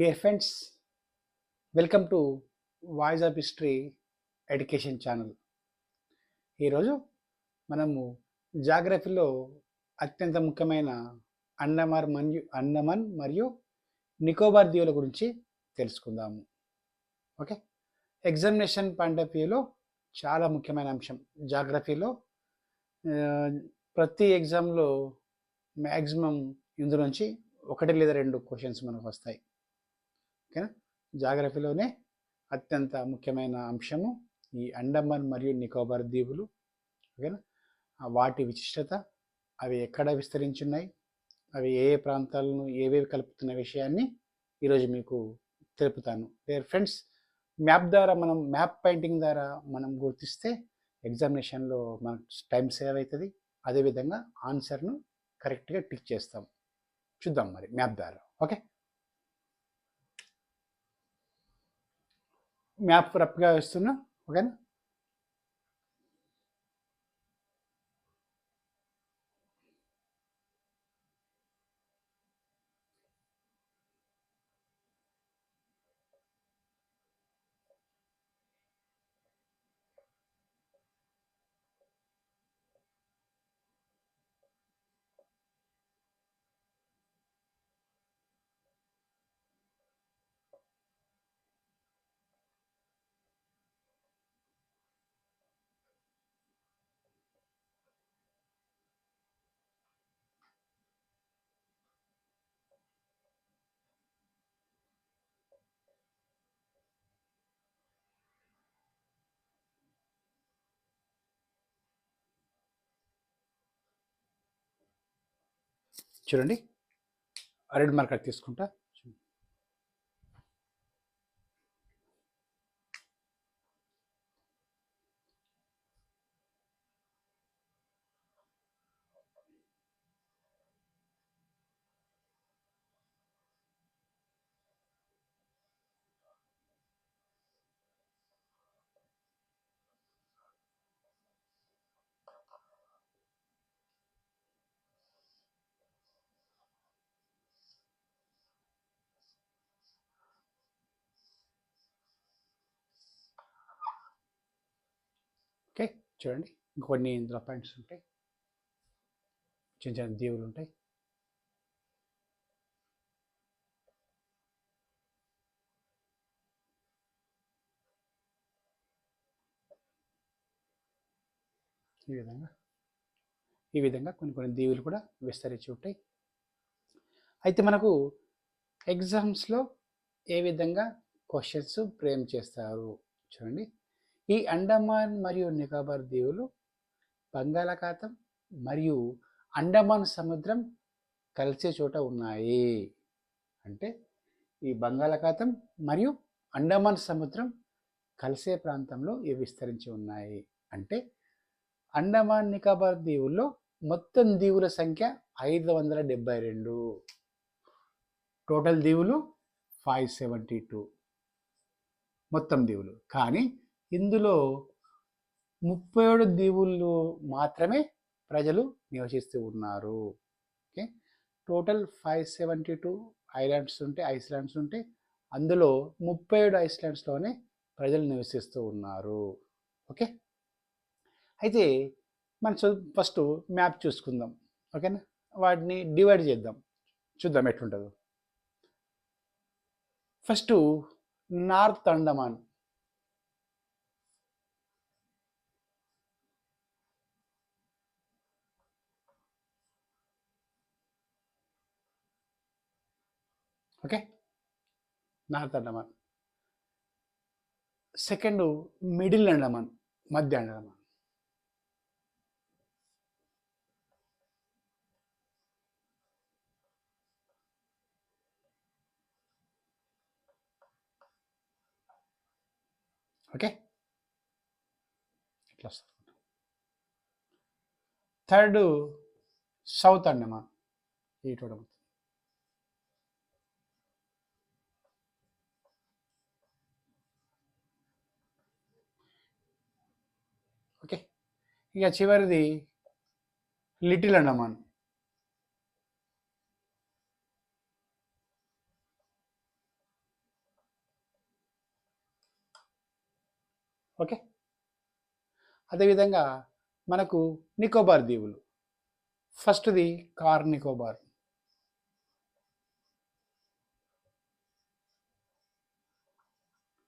Dear friends welcome to voice of history education channel ఈరోజు మనము జాగ్రఫీలో అత్యంత ముఖ్యమైన అండమార్ మరియు అండమాన్ మరియు నికోబార్ దీవుల గురించి తెలుసుకుందాము. ఓకే? ఎగ్జామినేషన్ పాయింట్ ఆఫ్ వ్యూలో చాలా ముఖ్యమైన అంశం. జాగ్రఫీలో ప్రతి ఎగ్జామ్లో మ్యాక్సిమం ఇందు నుంచి ఒకటి లేదా రెండు క్వశ్చన్స్ మనకు వస్తాయి. ఓకేనా జాగ్రఫీలోనే అత్యంత ముఖ్యమైన అంశము ఈ అండమాన్ మరియు నికోబార్ దీవులు ఓకేనా? వాటి విశిష్టత అవి ఎక్కడ విస్తరించున్నాయి అవి ఏ ఏ ప్రాంతాలను ఏవేవి కలుపుతున్న విషయాన్ని ఈరోజు మీకు తెలుపుతాను. దేర్ ఫ్రెండ్స్ మ్యాప్ ద్వారా మనం మ్యాప్ పెయింటింగ్ ద్వారా మనం గుర్తిస్తే ఎగ్జామినేషన్లో మనకు టైం సేవ్ అవుతుంది. అదేవిధంగా ఆన్సర్ను కరెక్ట్గా టిక్ చేస్తాం. చూద్దాం మరి మ్యాప్ ద్వారా. ఓకే మ్యాప్ రప్గా వేస్తున్నా. ఓకేనా? చూడండి. రెడ్ మార్కర్ తీసుకుంటా. ఓకే చూడండి. ఇంకొన్ని ఇందులో పాయింట్స్ ఉంటాయి. చిన్న చిన్న దీవులు ఉంటాయి. ఈ విధంగా. ఈ విధంగా కొన్ని కొన్ని దీవులు కూడా విస్తరించి ఉంటాయి. అయితే మనకు ఎగ్జామ్స్లో ఏ విధంగా క్వశ్చన్స్ ఫ్రేమ్ చేస్తారు? చూడండి. ఈ అండమాన్ మరియు నికోబార్ దీవులు బంగాళాఖాతం మరియు అండమాన్ సముద్రం కలిసే చోట ఉన్నాయి. అంటే ఈ బంగాళాఖాతం మరియు అండమాన్ సముద్రం కలిసే ప్రాంతంలో ఇవి విస్తరించి ఉన్నాయి. అంటే అండమాన్ నికోబార్ దీవుల్లో మొత్తం దీవుల సంఖ్య ఐదు వందల డెబ్బై రెండు. టోటల్ దీవులు ఫైవ్ సెవెంటీ టూ. మొత్తం దీవులు. కానీ ఇందులో ముప్పై ఏడు దీవుల్లో మాత్రమే ప్రజలు నివసిస్తూ ఉన్నారు. Okay? Total five seventy two islands ఉంటే ఐస్లాండ్స్ ఉంటే అందులో ముప్పై ఏడు ఐస్లాండ్స్లోనే ప్రజలు నివసిస్తూ ఉన్నారు. ఓకే? అయితే మనం ఫస్ట్ మ్యాప్ చూసుకుందాం. ఓకేనా? వాటిని డివైడ్ చేద్దాం. చూద్దాం ఎట్లుంటుందో. First north Andaman. Okay? North Andaman. Second middle Andaman మధ్య అండమాన్. ఓకే? ఇట్లా వస్తుంది. థర్డ్ సౌత్ అండమాన్ ఈ చూడడం ఇక చివరిది లిటిల్ అండమాన్ ఓకే? అదేవిధంగా మనకు నికోబార్ దీవులు. ఫస్ట్ది కార్ నికోబార్.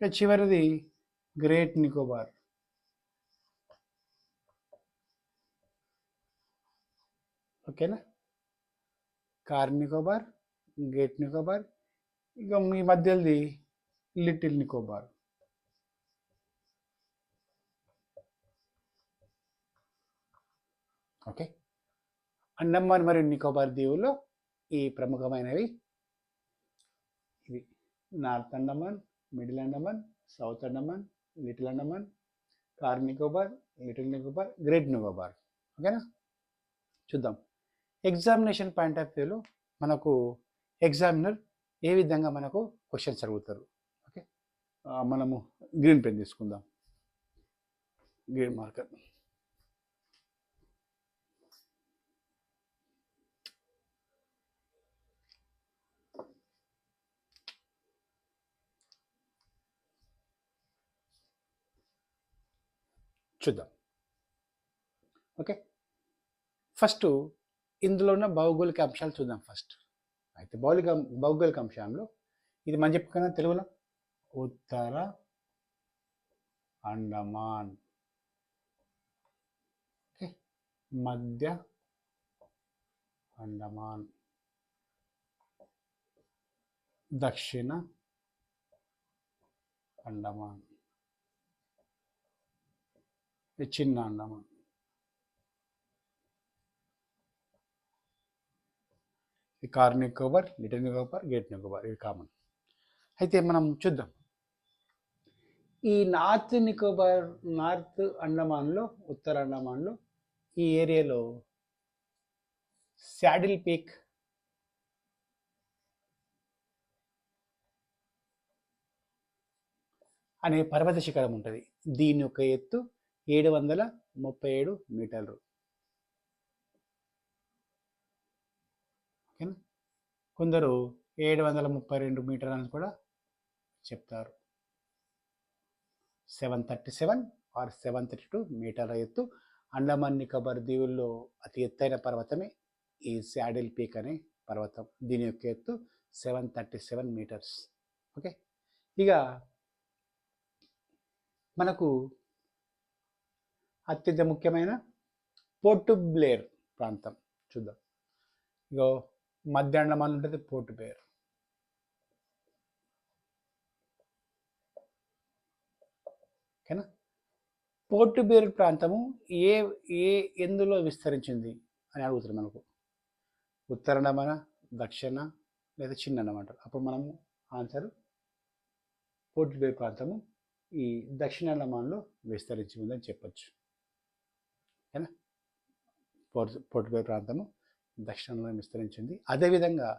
చివరిది గ్రేట్ నికోబార్. ఓకేనా కార్ నికోబార్ గ్రేట్ నికోబార్ ఇక మీ మధ్యది లిటిల్ నికోబార్. ఓకే. అండమాన్ మరియు నికోబార్ దీవుల్లో ఈ ప్రముఖమైనవి. ఇవి north Andaman middle Andaman south Andaman little Andaman Car Nicobar little Nicobar great Nicobar. ఓకేనా చూద్దాం. ఎగ్జామినేషన్ పాయింట్ ఆఫ్ వ్యూలో మనకు ఎగ్జామినర్ ఏ విధంగా మనకు క్వశ్చన్స్ అడుగుతారు. ఓకే? మనము గ్రీన్ పెన్ తీసుకుందాం. Green marker. చూద్దాం. ఓకే? ఫస్ట్ ఇందులో ఉన్న భౌగోళిక అంశాలు చూద్దాం ఫస్ట్. అయితే భౌగోళిక భౌగోళిక అంశంలో ఇది మనం చెప్పుకున్నా తెలుగులో ఉత్తర అండమాన్. మధ్య అండమాన్. దక్షిణ అండమాన్. చిన్న అండమాన్. ఈ కార్ నికోబార్ లిటిల్ నికోబార్ గేట్ నికోబార్ ఇవి కామన్ అయితే మనం చూద్దాం. ఈ నార్త్ నికోబార్ నార్త్ అండమాన్లో ఉత్తర అండమాన్లో ఈ ఏరియాలో శాడిల్ పీక్ అనే పర్వత శిఖరం ఉంటుంది. దీని యొక్క ఎత్తు ఏడు వందల ముప్పై ఏడు మీటర్లు ఓకేనా కొందరు ఏడు వందల ముప్పై రెండు మీటర్ అని కూడా చెప్తారు. Seven thirty seven or seven thirty two మీటర్ల ఎత్తు. అండమాన్ నికోబార్ దీవుల్లో అతి ఎత్తైన పర్వతమే ఈ శాడిల్ పీక్ అనే పర్వతం. దీని యొక్క ఎత్తు seven thirty seven metres. Okay? ఇక మనకు అత్యంత ముఖ్యమైన పోర్టుబ్లేర్ ప్రాంతం చూద్దాం. ఇగో మధ్య అండమాన్ ఉంటుంది పోర్టు బ్లేర్ ఓకేనా? పోర్టు పేరు ప్రాంతము ఏ ఏ ఎందులో విస్తరించింది అని అడుగుతుంది మనకు. ఉత్తర అండమాన దక్షిణ లేదా చిన్న అండమాట అప్పుడు మనము ఆన్సర్ పోర్టు బ్లేర్ ప్రాంతము ఈ దక్షిణ అండమాన్లో విస్తరించి ఉందని చెప్పచ్చు. ఓకేనా? పోర్టు పోర్టుగల్ ప్రాంతము దక్షిణంలో విస్తరించింది. అదేవిధంగా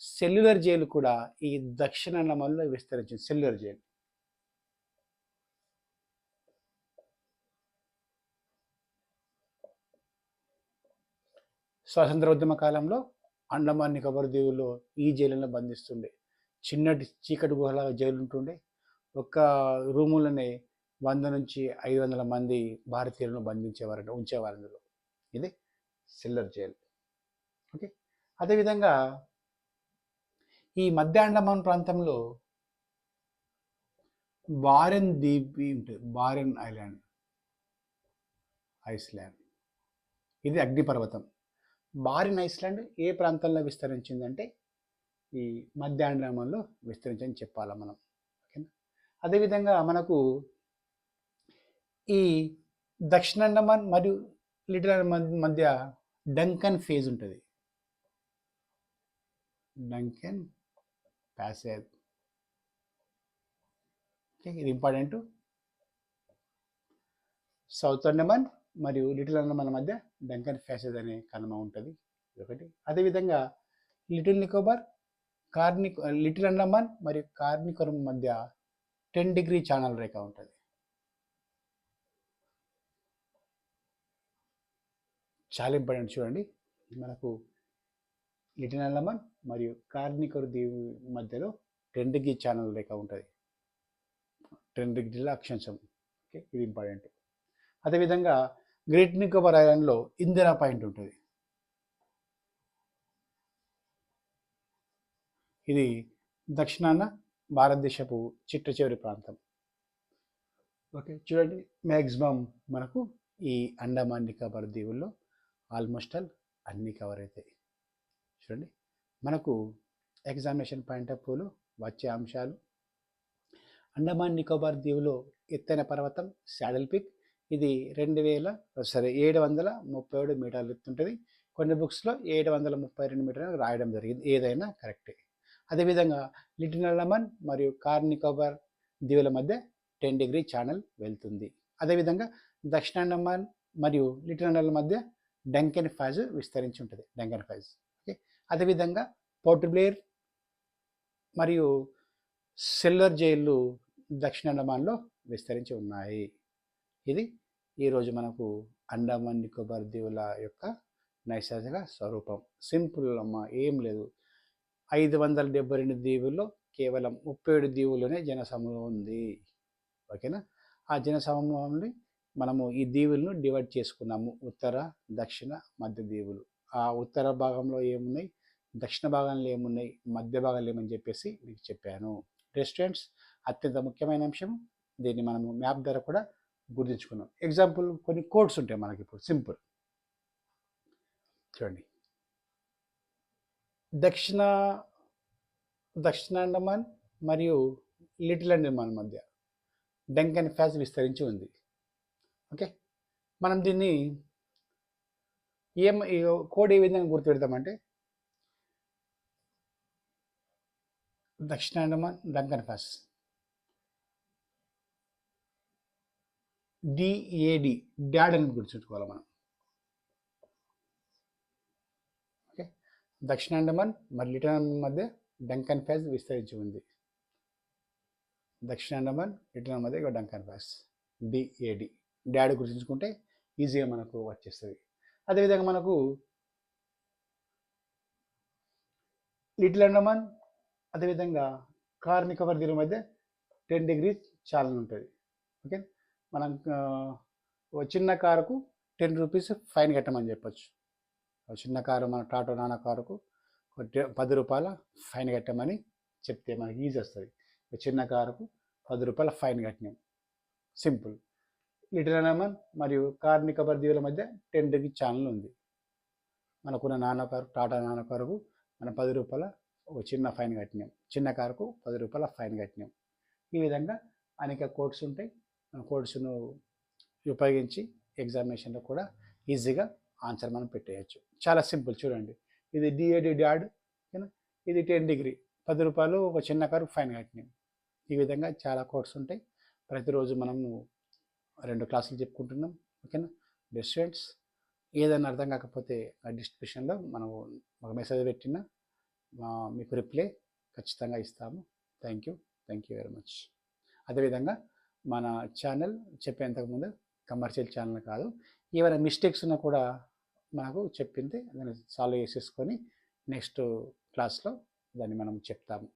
సెల్యులర్ జైలు కూడా ఈ దక్షిణ నమల్లో విస్తరించింది. Cellular jail. స్వాతంత్ర ఉద్యమ కాలంలో అండమాన్ నికోబార్ దీవుల్లో ఈ జైలులో బంధిస్తుండే. చిన్నటి చీకటి గుహల జైలు ఉంటుండే ఒక్క రూములనే వంద నుంచి ఐదు వందల మంది భారతీయులను బంధించేవారు ఉంచేవారు అందులో. ఇది సిల్లర్ జైల్. ఓకే? అదేవిధంగా ఈ మధ్య అండమాన్ ప్రాంతంలో బారెన్ దీపి ఉంటుంది బారెన్ ఐలాండ్ ఐస్లాండ్. ఇది అగ్నిపర్వతం. బారెన్ ఐస్లాండ్ ఏ ప్రాంతంలో విస్తరించిందంటే ఈ మధ్య అండమాన్లో విస్తరించని చెప్పాలి మనం. ఓకేనా? అదేవిధంగా మనకు ఈ దక్షిణ అండమాన్ మరియు లిటిల్ అండమాన్ మధ్య డంకన్ ఫేజ్ ఉంటుంది. Duncan passage. ఓకే ఇది ఇంపార్టెంట్. సౌత్ అండమాన్ మరియు లిటిల్ అండమాన్ మధ్య డంకన్ ప్యాసేజ్ అనే కనుమ ఉంటుంది. ఒకటి. అదేవిధంగా లిటిల్ నికోబార్ కార్ని లిటిల్ అండమాన్ మరియు కార్నికోరం మధ్య టెన్ డిగ్రీ ఛానల్ రేఖ ఉంటుంది. చాలా ఇంపార్టెంట్ చూడండి. మనకు లిటినల్లమన్ మరియు కార్నికరు దీవి మధ్యలో టెన్ ఛానల్ రేఖ ఉంటుంది. టెన్ డిగ్రీల అక్షాంశం. ఓకే ఇది ఇంపార్టెంట్ అదేవిధంగా గ్రేట్ నికోబార్ ఐలాండ్లో ఇందిరా పాయింట్ ఉంటుంది. ఇది దక్షిణాన భారతదేశపు చిట్ట చివరి ప్రాంతం. ఓకే చూడండి మ్యాక్సిమం మనకు ఈ అండమాన్ నికోబార్ దీవుల్లో ఆల్మోస్ట్ ఆల్ అన్నీ కవర్ అవుతాయి. చూడండి. మనకు ఎగ్జామినేషన్ పాయింట్ ఆఫ్ వ్యూలో వచ్చే అంశాలు. అండమాన్ నికోబార్ దీవులో ఎత్తైన పర్వతం శాడల్ పిక్. ఇది రెండు వేల సరే ఏడు వందల ముప్పై ఏడు మీటర్లు ఎత్తుంటుంది. కొన్ని బుక్స్లో ఏడు వందల ముప్పై రెండు మీటర్లు రాయడం జరిగింది. ఏదైనా కరెక్టే. అదేవిధంగా లిటిల్ అండమాన్ మరియు కార్ నికోబార్ దీవుల మధ్య టెన్ డిగ్రీ ఛానల్ వెళ్తుంది. అదేవిధంగా దక్షిణ అండమాన్ మరియు లిటిల్ అండమాన్ మధ్య డంకెన్ ఫైజ్ విస్తరించి ఉంటుంది. డంకెన్ ఫైజ్. అదేవిధంగా పోర్టుబ్లేర్ మరియు సెల్లర్ జైళ్ళు దక్షిణ అండమాన్లో విస్తరించి ఉన్నాయి. ఇది ఈరోజు మనకు అండమాన్ నికోబార్ దీవుల యొక్క నైసర్గిక స్వరూపం. సింపుల్ అమ్మ ఏం లేదు. ఐదు వందల డెబ్బై రెండు దీవుల్లో కేవలం ముప్పై ఏడు దీవుల్లోనే జనసమూహం ఉంది. ఓకేనా? ఆ జనసమూహాన్ని మనము ఈ దీవులను డివైడ్ చేసుకున్నాము. ఉత్తర దక్షిణ మధ్య దీవులు. ఆ ఉత్తర భాగంలో ఏమున్నాయి? దక్షిణ భాగంలో ఏమున్నాయి మధ్య భాగంలో ఏమని చెప్పేసి మీకు చెప్పాను. రెస్టారెంట్స్ అత్యంత ముఖ్యమైన అంశం దీన్ని మనము మ్యాప్ ద్వారా కూడా గుర్తుంచుకున్నాం. ఎగ్జాంపుల్ కొన్ని కోడ్స్ ఉంటాయి మనకి ఇప్పుడు సింపుల్. చూడండి. దక్షిణ దక్షిణ అండమాన్ మరియు లిటిల్ అండమాన్ మధ్య డెంకన్ ఫ్యాస్ విస్తరించి ఉంది. ఓకే? మనం దీన్ని ఏం ఈ కోడ్ ఏ విధంగా గుర్తుపెడతామంటే దక్షిణ Andaman Duncan pass DAD dad అని గుర్తుంచుకోవాలి మనం. ఓకే. దక్షిణ అండమాన్ మరి లిటన్ అండమాన్ మధ్య డంకన్ ప్యాస్ విస్తరించి ఉంది. దక్షిణ అండమాన్ లిటిల్ మధ్య డంకన్ ప్యాస్ డిఏడి డాడ్ గుర్తుంచుకుంటే ఈజీగా మనకు వచ్చేస్తుంది. అదేవిధంగా మనకు లిటిల్ అండమాన్ అదేవిధంగా కార్మిక వర్గీల మధ్య టెన్ డిగ్రీస్ చాలా ఉంటుంది. ఓకే మనం చిన్న కారుకు టెన్ రూపీస్ ఫైన్ కట్టమని చెప్పచ్చు. చిన్న కారు మన టాటో నాన్న కారుకు ఒక పది రూపాయల ఫైన్ కట్టమని చెప్తే మనకి ఈజీ వస్తుంది. ఒక చిన్న కారుకు పది రూపాయల ఫైన్ కట్టినాం. సింపుల్ లిటిల్ అనమన్ మరియు కార్మిక పరిధీవుల మధ్య టెన్ డిగ్రీ ఛానల్ ఉంది. మనకున్న నాన్న కారు టాటా నాన్న కారుకు మన పది రూపాయల ఒక చిన్న ఫైన్ కట్టినాం. చిన్న కారుకు పది రూపాయల ఫైన్ కట్టినాం. ఈ విధంగా అనేక కోడ్స్ ఉంటాయి. కోడ్స్ను ఉపయోగించి ఎగ్జామినేషన్లో కూడా ఈజీగా ఆన్సర్ మనం పెట్టేయచ్చు. చాలా సింపుల్ చూడండి. ఇది డిఏడి డాడ్ ఇది టెన్ డిగ్రీ పది రూపాయలు ఒక చిన్న కారు ఫైన్ కట్టినాం. ఈ విధంగా చాలా కోడ్స్ ఉంటాయి. ప్రతిరోజు మనము రెండు క్లాసులు చెప్పుకుంటున్నాం. ఓకేనా? బెస్ట్ ఏదైనా అర్థం కాకపోతే ఆ డిస్క్రిప్షన్లో మనం ఒక మెసేజ్ పెట్టినా మీకు రిప్లై ఖచ్చితంగా ఇస్తాము. Thank you thank you very much అదేవిధంగా మన ఛానల్ చెప్పేంతకుముందు కమర్షియల్ ఛానల్ కాదు ఏమైనా మిస్టేక్స్ ఉన్నా కూడా మనకు చెప్పింది దాన్ని సాల్వ్ చేసేసుకొని నెక్స్ట్ క్లాస్లో దాన్ని మనం చెప్తాము.